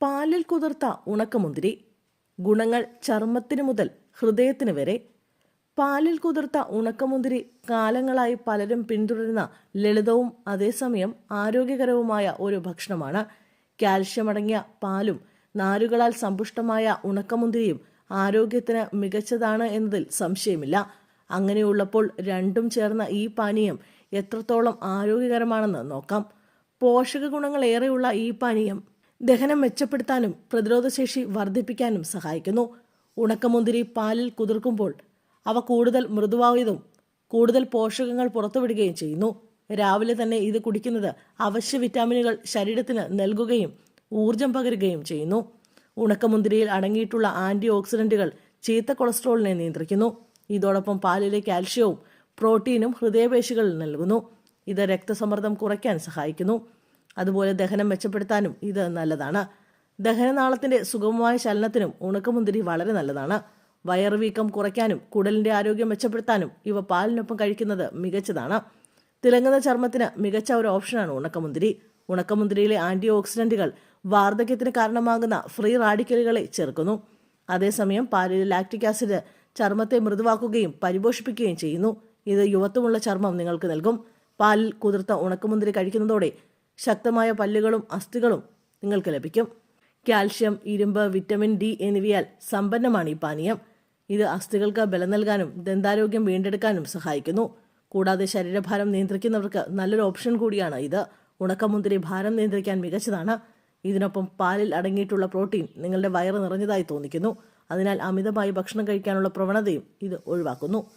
പാലിൽ കുതിർത്ത ഉണക്കമുന്തിരി ഗുണങ്ങൾ ചർമ്മത്തിന് മുതൽ ഹൃദയത്തിന് വരെ. പാലിൽ കുതിർത്ത ഉണക്കമുന്തിരി കാലങ്ങളായി പലരും പിന്തുടരുന്ന ലളിതവും അതേസമയം ആരോഗ്യകരവുമായ ഒരു ഭക്ഷണമാണ്. കാൽഷ്യം അടങ്ങിയ പാലും നാരുകളാൽ സമ്പുഷ്ടമായ ഉണക്കമുന്തിരിയും ആരോഗ്യത്തിന് മികച്ചതാണ് എന്നതിൽ സംശയമില്ല. അങ്ങനെയുള്ളപ്പോൾ രണ്ടും ചേർന്ന ഈ പാനീയം എത്രത്തോളം ആരോഗ്യകരമാണെന്ന് നോക്കാം. പോഷക ഗുണങ്ങളേറെയുള്ള ഈ പാനീയം ദഹനം മെച്ചപ്പെടുത്താനും പ്രതിരോധശേഷി വർദ്ധിപ്പിക്കാനും സഹായിക്കുന്നു. ഉണക്കമുന്തിരി പാലിൽ കുതിർക്കുമ്പോൾ അവ കൂടുതൽ മൃദുവായതും കൂടുതൽ പോഷകങ്ങൾ പുറത്തുവിടുകയും ചെയ്യുന്നു. രാവിലെ തന്നെ ഇത് കുടിക്കുന്നത് അവശ്യ വിറ്റാമിനുകൾ ശരീരത്തിന് നൽകുകയും ഊർജം പകരുകയും ചെയ്യുന്നു. ഉണക്കമുന്തിരിയിൽ അടങ്ങിയിട്ടുള്ള ആന്റി ഓക്സിഡന്റുകൾ ചീത്ത കൊളസ്ട്രോളിനെ നിയന്ത്രിക്കുന്നു. ഇതോടൊപ്പം പാലിലെ കാൽഷ്യവും പ്രോട്ടീനും ഹൃദയപേശികളിൽ നൽകുന്നു. ഇത് രക്തസമ്മർദ്ദം കുറയ്ക്കാൻ സഹായിക്കുന്നു. അതുപോലെ ദഹനം മെച്ചപ്പെടുത്താനും ഇത് നല്ലതാണ്. ദഹനനാളത്തിന്റെ സുഗമമായ ചലനത്തിനും ഉണക്കമുന്തിരി വളരെ നല്ലതാണ്. വയറുവീക്കം കുറയ്ക്കാനും കുടലിന്റെ ആരോഗ്യം മെച്ചപ്പെടുത്താനും ഇവ പാലിനൊപ്പം കഴിക്കുന്നത് മികച്ചതാണ്. തിളങ്ങുന്ന ചർമ്മത്തിന് മികച്ച ഒരു ഓപ്ഷനാണ് ഉണക്കമുന്തിരി. ഉണക്കമുന്തിരിയിലെ ആന്റി ഓക്സിഡന്റുകൾ വാർദ്ധക്യത്തിന് കാരണമാകുന്ന ഫ്രീ റാഡിക്കലുകളെ ചെറുക്കുന്നു. അതേസമയം പാലിലെ ലാക്റ്റിക് ആസിഡ് ചർമ്മത്തെ മൃദുവാക്കുകയും പരിപോഷിപ്പിക്കുകയും ചെയ്യുന്നു. ഇത് യുവത്വമുള്ള ചർമ്മം നിങ്ങൾക്ക് നൽകും. പാലിൽ കുതിർത്ത ഉണക്കമുന്തിരി കഴിക്കുന്നതോടെ ശക്തമായ പല്ലുകളും അസ്ഥികളും നിങ്ങൾക്ക് ലഭിക്കും. കാൽഷ്യം ഇരുമ്പ് വിറ്റമിൻ ഡി എന്നിവയാൽ സമ്പന്നമാണ് ഈ പാനീയം. ഇത് അസ്ഥികൾക്ക് ബലം നൽകാനും ദന്താരോഗ്യം വീണ്ടെടുക്കാനും സഹായിക്കുന്നു. കൂടാതെ ശരീരഭാരം നിയന്ത്രിക്കുന്നവർക്ക് നല്ലൊരു ഓപ്ഷൻ കൂടിയാണ് ഇത്. ഉണക്കമുന്തിരി ഭാരം നിയന്ത്രിക്കാൻ മികച്ചതാണ്. ഇതിനൊപ്പം പാലിൽ അടങ്ങിയിട്ടുള്ള പ്രോട്ടീൻ നിങ്ങളുടെ വയറ് നിറഞ്ഞതായി തോന്നിക്കുന്നു. അതിനാൽ അമിതമായി ഭക്ഷണം കഴിക്കാനുള്ള പ്രവണതയും ഇത് ഒഴിവാക്കുന്നു.